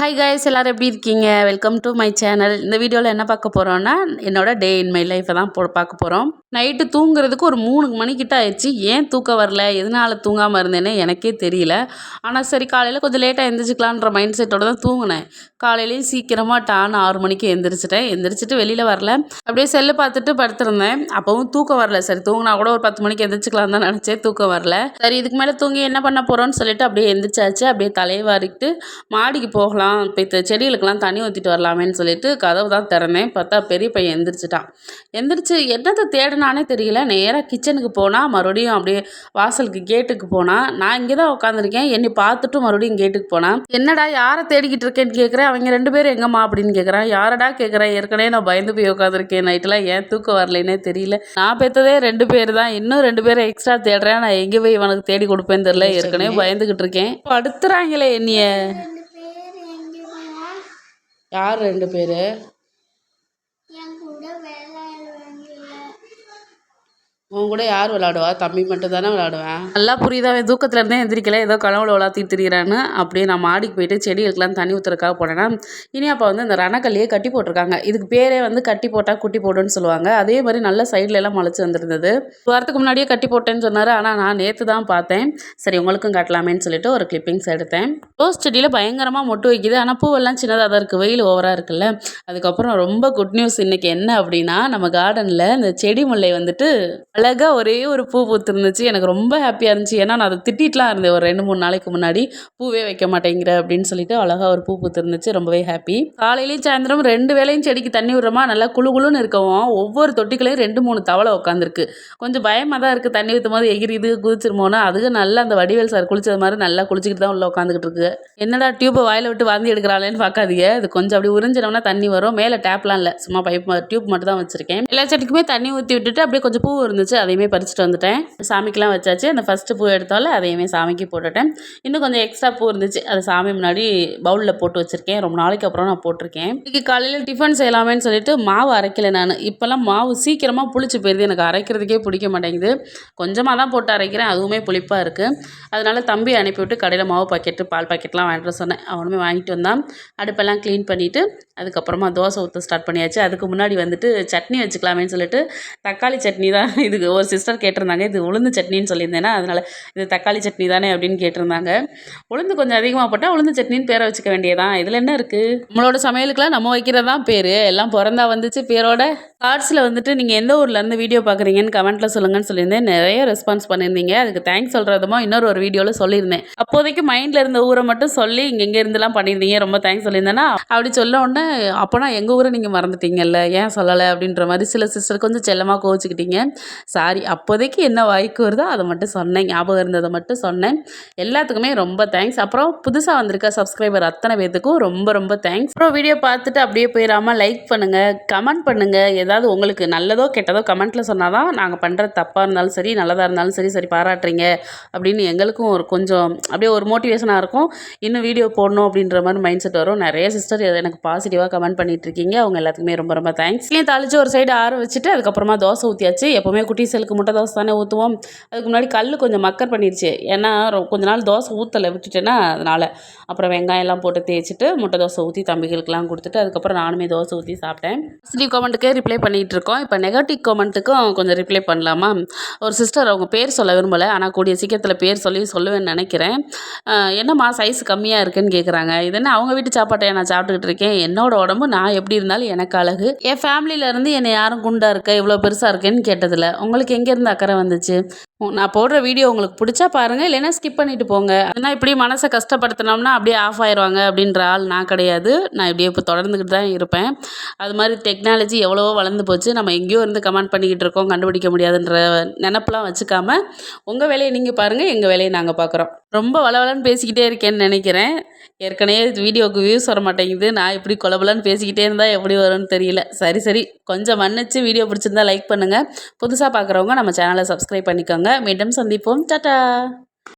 Hi guys எல்லோரும் எப்படி இருக்கீங்க? வெல்கம் டு மை சேனல் இந்த வீடியோவில் என்ன பார்க்க போகிறோன்னா என்னோட டே இன் மை லைஃப்பை தான் போ பார்க்க போகிறோம் நைட்டு தூங்குறதுக்கு ஒரு மூணு மணிக்கிட்ட ஆயிடுச்சு. ஏன் தூக்கம் வரல? எதனால் தூங்காமல் இருந்தேன்னு எனக்கே தெரியல. ஆனால் சரி காலையில் கொஞ்சம் லேட்டாக எழுந்திரிச்சிக்கலான்ற மைண்ட் செட்டோடு தான் தூங்கினேன். காலையிலேயும் சீக்கிரமாக டான் ஆறு மணிக்கு எந்திரிச்சிட்டேன். எந்திரிச்சிட்டு வெளியில் வரல. அப்படியே செல்லு பார்த்துட்டு படுத்திருந்தேன். அப்போவும் தூக்கம் வரல. சரி தூங்கினா கூட ஒரு பத்து மணிக்கு எந்திரிச்சிக்கலாம் தான் நினச்சேன். தூக்கம் வரல. சரி இதுக்கு மேலே தூங்கி என்ன பண்ண போகிறோன்னு சொல்லிட்டு அப்படியே எந்திரிச்சாச்சு. அப்படியே தலையை வாரிக்கிட்டு மாடிக்கு போகலாம். போய் செடிகளுக்கெல்லாம் தண்ணி ஊற்றிட்டு வரலாமேன்னு சொல்லிட்டு கதவு தான் திறந்தேன். பார்த்தா பெரிய பையன் எந்திரிச்சிட்டான். எந்திரிச்சு என்னத்தை தேடினானே தெரியல. நேராக கிச்சனுக்கு போனால் மறுபடியும் அப்படியே வாசலுக்கு கேட்டுக்கு போனால் நான் இங்கே தான் உட்காந்துருக்கேன் என்னை பார்த்துட்டு மறுபடியும் கேட்டுக்கு போனான். என்னடா யாரை தேடிக்கிட்டு இருக்கேன்னு கேட்குறேன் அவங்க ரெண்டு பேரும் எங்கம்மா? அப்படின்னு கேட்குறான் யாரடா கேட்குறேன் ஏற்கனவே நான் பயந்து போய் உட்காந்துருக்கேன் நைட்டெலாம் ஏன் தூக்கம் வரலைன்னே தெரியல. நான் பெற்றதே ரெண்டு பேர் தான். இன்னும் ரெண்டு பேரை எக்ஸ்ட்ரா தேடுறேன். நான் எங்கே போய் இவனுக்கு தேடி கொடுப்பேன்னு தெரில ஏற்கனவே பயந்துக்கிட்டு இருக்கேன். படுத்துறாங்களே என்னைய. யார் ரெண்டு பேர்? உன் கூட யார் விளாடுவா தம்பி மட்டும் தானே விளாடுவேன் நல்லா புரியுதா? அவன் தூக்கத்தில் இருந்தே எந்திரிக்கல. ஏதோ கனவுல விளாத்திட்டு திரிகிறான்னு அப்படியே நான் மாடிக்கு போயிட்டு செடிகளுக்கெல்லாம் தண்ணி ஊற்றுறதுக்காக போனேன்னா இனி அப்போ வந்து இந்த ரணக்கல்லையே கட்டி போட்டிருக்காங்க. இதுக்கு பேரே வந்து கட்டி போட்டால் குட்டி போடுன்னு சொல்லுவாங்க. அதே மாதிரி நல்ல சைட்ல எல்லாம் முளைச்சி வந்துருந்தது. வாரத்துக்கு முன்னாடியே கட்டி போட்டேன்னு சொன்னார். ஆனால் நான் நேற்று தான் பார்த்தேன். சரி உங்களுக்கும் கட்டலாமேன்னு சொல்லிட்டு ஒரு கிளிப்பிங்ஸ் எடுத்தேன். ரோஸ் செடியில் பயங்கரமாக மொட்டு வைக்குது. ஆனால் பூவெல்லாம் சின்னதாக தான் இருக்குது வெயில் ஓவராக இருக்குல்ல. அதுக்கப்புறம் ரொம்ப குட் நியூஸ் இன்றைக்கி என்ன அப்படின்னா நம்ம கார்டனில் இந்த செடி முல்லை வந்துட்டு அழகாக ஒரே ஒரு பூ பூத்துருந்துச்சு. எனக்கு ரொம்ப ஹாப்பியாக இருந்துச்சு. ஏன்னா நான் அதை திட்டிகிட்டுலாம் இருந்தேன். ஒரு ரெண்டு மூணு நாளைக்கு முன்னாடி பூவே வைக்க மாட்டேங்கிற அப்படின்னு சொல்லிட்டு அழகாக ஒரு பூ பூத்துருந்துச்சு. ரொம்பவே ஹாப்பி காலையிலையும் சாயந்தரம் ரெண்டு வேலையும் செடிக்கு தண்ணி விடுறோமா? நல்லா குழு குழுன்னு இருக்கவும் ஒவ்வொரு தொட்டிகளையும் ரெண்டு மூணு தவளை உட்காந்துருக்கு. கொஞ்சம் பயமாக தான் இருக்குது தண்ணி ஊற்றும் போது எகிரிது குதிச்சிருமோனா அதுக்கு நல்லா அந்த வடிவேல் சார் குளிச்சது மாதிரி நல்லா குளிச்சுக்கிட்டு தான் உள்ளே உட்காந்துக்கிட்டு இருக்கு. என்னடா டியூப்பை வாயில் விட்டு வாந்தி எடுக்கிறாளேன்னு பார்க்காதீங்க. அது கொஞ்சம் அப்படி உறிஞ்சினோம்னா தண்ணி வரும். மேலே டேப்லாம் இல்லை. சும்மா பைப் டியூப் மட்டும் தான் வச்சுருக்கேன். எல்லா செடிக்குமே தண்ணி ஊற்றி விட்டுட்டு அப்படியே கொஞ்சம் பூ இருந்துச்சு. இருந்துச்சு அதையுமே பறிச்சுட்டு வந்துட்டேன். சாமிக்கெலாம் வச்சாச்சு. அந்த ஃபஸ்ட்டு பூ எடுத்தாலும் அதையுமே சாமிக்கு போட்டுட்டேன். இன்னும் கொஞ்சம் எக்ஸ்ட்ரா பூ இருந்துச்சு. அதை சாமி முன்னாடி பவுலில் போட்டு வச்சுருக்கேன். ரொம்ப நாளைக்கு அப்புறம் நான் போட்டிருக்கேன். இன்றைக்கி காலையில் டிஃபன் செய்யலாமேன்னு சொல்லிட்டு மாவு அரைக்கலை நான். இப்போல்லாம் மாவு சீக்கிரமாக புளிச்சு போயிடுது எனக்கு அரைக்கிறதுக்கே பிடிக்க மாட்டேங்குது. கொஞ்சமாக தான் போட்டு அரைக்கிறேன். அதுவுமே புளிப்பாக இருக்குது அதனால் தம்பி அனுப்பிவிட்டு கடையில் மாவு பாக்கெட்டு பால் பாக்கெட்லாம் வாங்கிட்டு சொன்னேன். அவனுமே வாங்கிட்டு வந்தான். அடுப்பெல்லாம் க்ளீன் பண்ணிவிட்டு அதுக்கப்புறமா தோசை ஊற்ற ஸ்டார்ட் பண்ணியாச்சு. அதுக்கு முன்னாடி வந்துட்டு சட்னி வச்சுக்கலாமேன்னு சொல்லிட்டு தக்காளி சட்னி தான் இது ஒரு சிஸ்டர் கேட்டிருந்தாங்க இது உளுந்து சட்னின்னு சொல்லியிருந்தேன்னா அதனால் இது தக்காளி சட்னி தானே அப்படின்னு கேட்டிருந்தாங்க. உளுந்து கொஞ்சம் அதிகமாக போட்டால் உளுந்து சட்னின்னு பேரை வச்சுக்க வேண்டியதான் இதில் என்ன இருக்குது நம்மளோட சமையலுக்குலாம் நம்ம வைக்கிறது தான் பேர். எல்லாம் பிறந்தா வந்துச்சு பேரோட கார்ட்ஸில் வந்துட்டு நீங்கள் எந்த ஊர்லேருந்து வீடியோ பார்க்குறீங்கன்னு கமெண்ட்டில் சொல்லுங்கன்னு சொல்லியிருந்தேன். நிறைய ரெஸ்பான்ஸ் பண்ணியிருந்தீங்க. அதுக்கு தேங்க்ஸ் சொல்கிறதுமோ இன்னொரு ஒரு வீடியோவில் சொல்லியிருந்தேன். அப்போதைக்கு மைண்டில் இருந்த ஊரை மட்டும் சொல்லி இங்கே எங்கே இருந்துலாம் பண்ணியிருந்தீங்க. ரொம்ப தேங்க்ஸ் சொல்லியிருந்தேன்னா அப்படி சொல்ல உடனே அப்போனா எங்கள் ஊரை நீங்கள் மறந்துட்டீங்கல்ல? ஏன் சொல்லலை? அப்படின்ற மாதிரி சில சிஸ்டர் கொஞ்சம் செல்லமாக கோவிச்சுக்கிட்டீங்க. சாரி அப்போதைக்கு என்ன வாய்க்கு வருதோ அதை மட்டும் சொன்னேன். ஞாபகம் இருந்ததை மட்டும் சொன்னேன். எல்லாத்துக்குமே ரொம்ப தேங்க்ஸ் அப்புறம் புதுசாக வந்திருக்க சப்ஸ்கிரைபர் அத்தனை பேத்துக்கும் ரொம்ப ரொம்ப தேங்க்ஸ் அப்புறம் வீடியோ பார்த்துட்டு அப்படியே போயிடாமல் லைக் பண்ணுங்கள் கமெண்ட் பண்ணுங்கள் ஏதாவது உங்களுக்கு நல்லதோ கெட்டதோ கமெண்ட்டில் சொன்னால் தான் நாங்கள் பண்ணுற தப்பாக இருந்தாலும் சரி நல்லதாக இருந்தாலும் சரி சரி பாராட்டுறீங்க அப்படின்னு எங்களுக்கும் ஒரு கொஞ்சம் அப்படியே ஒரு மோட்டிவேஷனாக இருக்கும். இன்னும் வீடியோ போடணும் அப்படின்ற மாதிரி மைண்ட் செட் வரும். நிறைய சிஸ்டர் எனக்கு பாசிட்டிவாக கமெண்ட் பண்ணிகிட்ருக்கீங்க அவங்க எல்லாத்துக்குமே ரொம்ப ரொம்ப தேங்க்ஸ் ஏன் தாளித்து ஒரு சைடு ஆற வச்சுட்டு அதுக்கப்புறமா தோசை ஊற்றியாச்சு எப்போவுமே குட்டி செலுக்கு முட்டை தோசை தானே ஊற்றுவோம் அதுக்கு முன்னாடி கல் கொஞ்சம் மக்கர் பண்ணிடுச்சு ஏன்னா கொஞ்ச நாள் தோசை ஊற்றலை விட்டுட்டேன்னா அதனால். அப்புறம் வெங்காயம்லாம் போட்டு தேய்ச்சிட்டு முட்டை தோசை ஊற்றி தம்பிகளுக்கெல்லாம் கொடுத்துட்டு அதுக்கப்புறம் நானுமே தோசை ஊற்றி சாப்பிட்டேன். பாசிட்டிவ் கமெண்ட்டுக்கே ரிப்ளை பண்ணிகிட்டு இருக்கோம். இப்போ நெகட்டிவ் கமெண்ட்டுக்கும் கொஞ்சம் ரிப்ளை பண்ணலாமா? ஒரு சிஸ்டர் அவங்க பேர் சொல்ல விரும்பலை. ஆனால் கூடிய சீக்கிரத்தில் பேர் சொல்லி சொல்லுவேன்னு நினைக்கிறேன். என்னம்மா சைஸ் கம்மியாக இருக்குன்னு கேட்குறாங்க இது என்ன அவங்க வீட்டு சாப்பாட்டை நான் சாப்பிட்டுக்கிட்டு இருக்கேன். என்னோட உடம்பு நான் எப்படி இருந்தாலும் எனக்கு அழகு. என் ஃபேமிலியிலேருந்து என்னை யாரும் குண்டாக இருக்க இவ்வளோ பெருசாக இருக்கேன்னு கேட்டதில்ல. உங்களுக்கு எங்கேருந்து அக்கறை வந்துச்சு? நான் போடுற வீடியோ உங்களுக்கு பிடிச்சா பாருங்கள் இல்லைன்னா ஸ்கிப் பண்ணிவிட்டு போங்க. ஏன்னா இப்படி மனசை கஷ்டப்படுத்தினோம்னா அப்படியே ஆஃப் ஆயிடுவாங்க அப்படின்ற ஆள் நான் கிடையாது. நான் இப்படியே இப்போ தொடர்ந்துக்கிட்டு தான் இருப்பேன். அது மாதிரி டெக்னாலஜி எவ்வளவோ வளர்ந்து போச்சு. நம்ம எங்கேயோ இருந்து கமெண்ட் பண்ணிக்கிட்டு இருக்கோம் கண்டுபிடிக்க முடியாதுன்ற நினப்பெலாம் வச்சுக்காம உங்கள் வேலையை நீங்கள் பாருங்கள் எங்கள் வேலையை நாங்கள் பார்க்குறோம் ரொம்ப வளவலன்னு பேசிக்கிட்டே இருக்கேன்னு நினைக்கிறேன். ஏற்கனவே வீடியோவுக்கு வியூஸ் வர மாட்டேங்குது. நான் இப்படி கொலபலன்னு பேசிக்கிட்டே இருந்தால் எப்படி வரும்னு தெரியல. சரி சரி. கொஞ்சம் மன்னிச்சு வீடியோ பிடிச்சிருந்தா லைக் பண்ணுங்கள் புதுசாக பார்க்குறவங்க நம்ம சேனலை சப்ஸ்கிரைப் பண்ணிக்கோங்க. மீண்டும் சந்திப்போம். டாட்டா